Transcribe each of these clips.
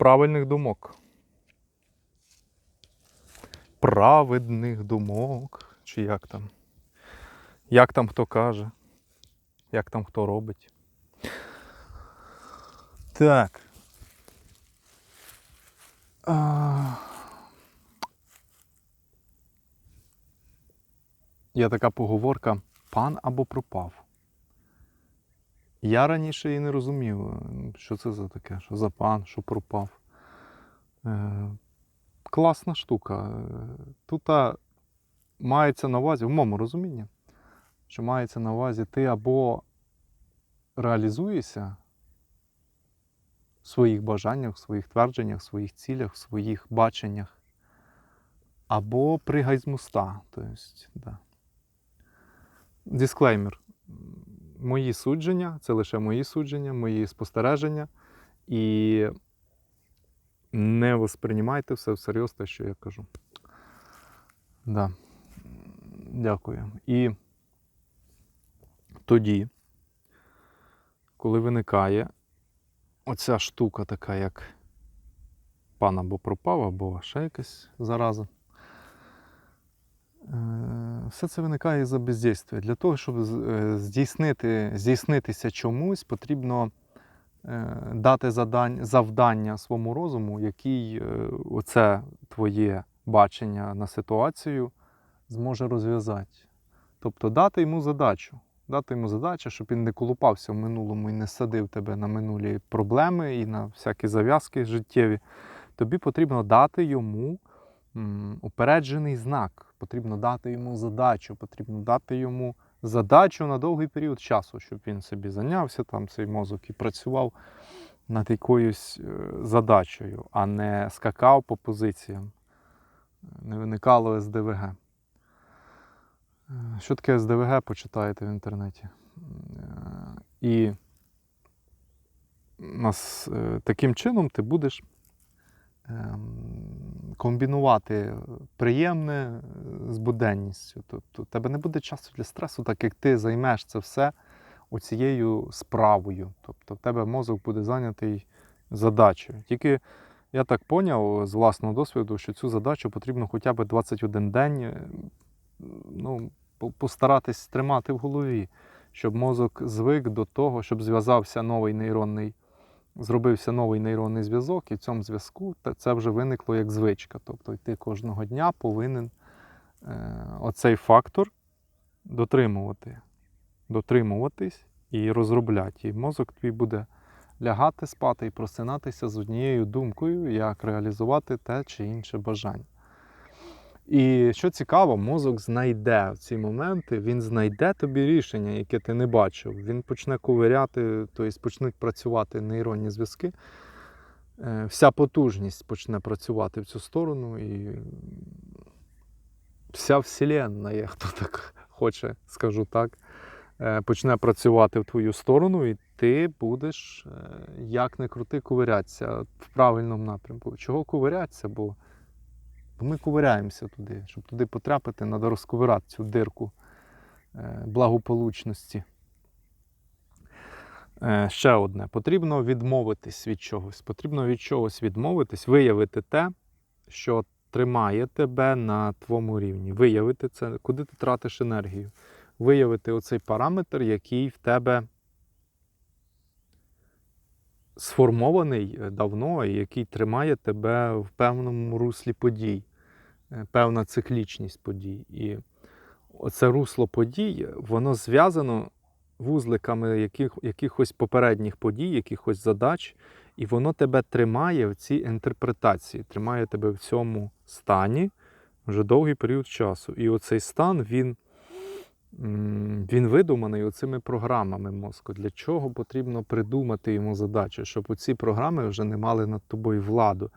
правильних думок. Праведних думок. Чи як там? Як там хто каже? Як там хто робить? Так. А... Є така поговорка пан або пропав. Я раніше її не розумів, е, що це за таке, що за пан, що пропав. Е, класна штука. Е, Тут мається на увазі, в моєму розумінні, що мається на увазі ти або реалізуєшся в своїх бажаннях, в своїх твердженнях, в своїх цілях, в своїх баченнях, або пригай з моста. Тобто, да. Дисклеймер. Мої судження, це лише мої судження, мої спостереження. І не восприймайте все всерйоз те, що я кажу. Да. Дякую. І тоді, коли виникає оця штука така, як пан або пропав, або ще якась зараза. Все це виникає із-за бездействия. Для того, щоб е, здійснити, здійснитися чомусь, потрібно е, дати завдання своєму розуму, який е, оце твоє бачення на ситуацію зможе розв'язати. Тобто дати йому задачу. Дати йому задачу, щоб він не колупався в минулому і не садив тебе на минулі проблеми і на всякі зав'язки життєві. Тобі потрібно дати йому упереджений знак. Потрібно дати йому задачу, потрібно дати йому задачу на довгий період часу, щоб він собі зайнявся, там цей мозок і працював над якоюсь е, задачею, а не скакав по позиціям. Не виникало СДВГ. Е, Що таке СДВГ, почитаєте в інтернеті. Е, І нас, таким чином ти будеш ем, комбінувати приємне з буденністю. Тобто, тебе не буде часу для стресу, так як ти займеш це все оцією справою. Тобто, в тебе мозок буде зайнятий задачею. Тільки я так поняв з власного досвіду, що цю задачу потрібно хоча б 21 день е, ну, постаратись тримати в голові, щоб мозок звик до того, щоб зв'язався новий нейронний зробився новий нейронний зв'язок, і в цьому зв'язку це вже виникло як звичка. Тобто, ти кожного дня повинен е, оцей фактор дотримувати, дотримуватись і розробляти. І мозок твій буде лягати спати і просинатися з однією думкою, як реалізувати те чи інше бажання. І що цікаво, мозок знайде в ці моменти, він знайде тобі рішення, яке ти не бачив. Він почне ковиряти, тобто почнуть працювати нейронні зв'язки. Е, Вся потужність почне працювати в цю сторону, і вся вселенна, я хто так хоче, скажу так, е, почне працювати в твою сторону, і ти будеш, е, як не крути, ковирятися в правильному напрямку. Чого ковирятися? Бо Бо ми ковиряємося туди. Щоб туди потрапити, треба розковирати цю дирку е, благополучності. Е, Ще одне. Потрібно відмовитись від чогось. Потрібно від чогось відмовитись, виявити те, що тримає тебе на твоєму рівні. Виявити це, куди ти тратиш енергію. Виявити оцей параметр, який в тебе сформований е, давно і який тримає тебе в певному руслі подій, певна циклічність подій. І оце русло подій, воно зв'язано вузликами яких, якихось попередніх подій, якихось задач, і воно тебе тримає в цій інтерпретації, тримає тебе в цьому стані вже довгий період часу. І оцей стан, він. Він видуманий оцими програмами мозку. Для чого потрібно придумати йому задачу, щоб оці програми вже не мали над тобою владу.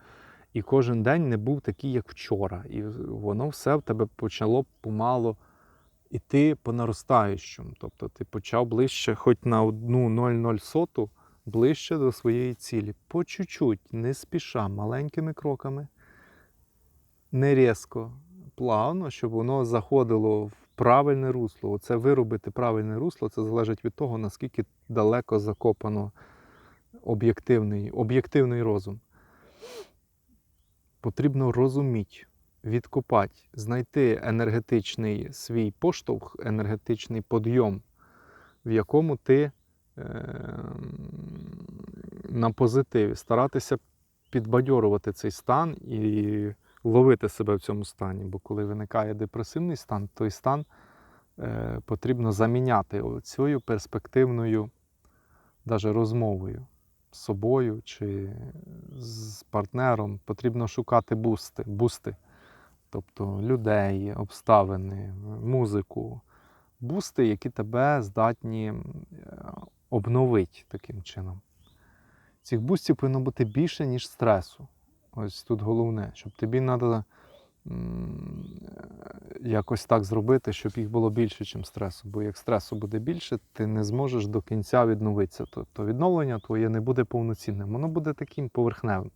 І кожен день не був такий, як вчора. І воно все в тебе почало помало іти по наростаючому. Тобто ти почав ближче, хоч на одну 0,0 соту, ближче до своєї цілі. По чуть-чуть, не спіша, маленькими кроками, не різко, плавно, щоб воно заходило в правильне русло. Оце виробити правильне русло, це залежить від того, наскільки далеко закопано об'єктивний, об'єктивний розум. Потрібно розуміти, відкопати, знайти енергетичний свій поштовх, енергетичний подйом, в якому ти е, на позитиві, старатися підбадьорувати цей стан і ловити себе в цьому стані. Бо коли виникає депресивний стан, той стан е, потрібно заміняти цією перспективною даже розмовою з собою чи з партнером. Потрібно шукати бусти, бусти, тобто людей, обставини, музику. Бусти, які тебе здатні е, обновити таким чином. Цих бустів повинно бути більше, ніж стресу. Ось тут головне, щоб тобі треба якось так зробити, щоб їх було більше, ніж стресу. Бо як стресу буде більше, ти не зможеш до кінця відновитися. Тобто відновлення твоє не буде повноцінним, воно буде таким поверхневим.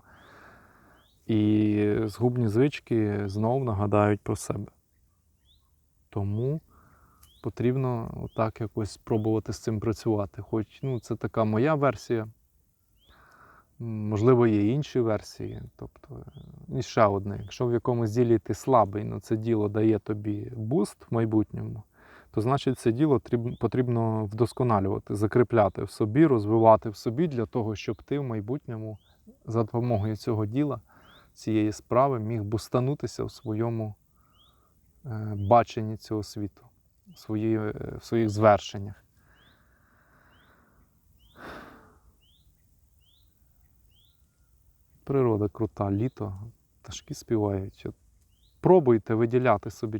І згубні звички знов нагадають про себе. Тому потрібно отак якось спробувати з цим працювати. Хоч ну, це така моя версія. Можливо, є інші версії. Тобто, і ще одне, якщо в якомусь ділі ти слабий, але це діло дає тобі буст в майбутньому, то значить це діло потрібно вдосконалювати, закріпляти в собі, розвивати в собі для того, щоб ти в майбутньому за допомогою цього діла, цієї справи міг бустанутися в своєму е, баченні цього світу, в, е, в своїх звершеннях. Природа крута, літо, пташки співають. Пробуйте виділяти собі